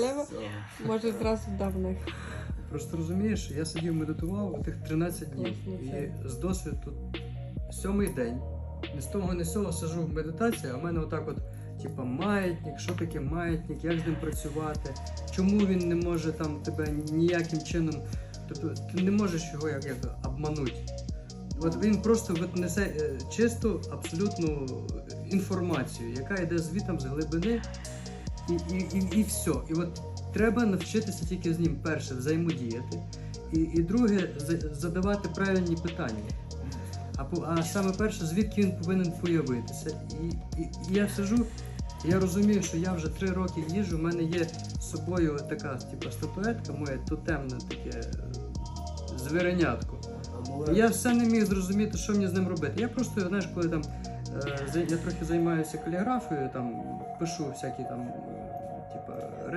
щаслива, може зразу дав них. Просто розумієш, я сидів медитував тих 13 днів. І з досвіду сьомий день. Ні з того, ні з цього сижу в медитації, а в мене отак от, типа, маятник, що таке маятник, як з ним працювати, чому він не може там тебе ніяким чином. Тобто ти не можеш його як, як обманути. От він просто несе е, чисту, абсолютну інформацію, яка йде звітом з глибини, і, і, і, і все. І от треба навчитися тільки з ним перше взаємодіяти, і, і друге задавати правильні питання. А, а саме перше, звідки він повинен появитися. І, і, і я сижу, я розумію, що я вже три роки їжджу, в мене є з собою така типу, статуетка моя тотемне таке е, звіренятко. І Я все не міг зрозуміти, що мені з ним робити. Я просто, знаєш, коли там Е, я трохи займаюся каліграфією, там пишу всякі там е, типу, речі.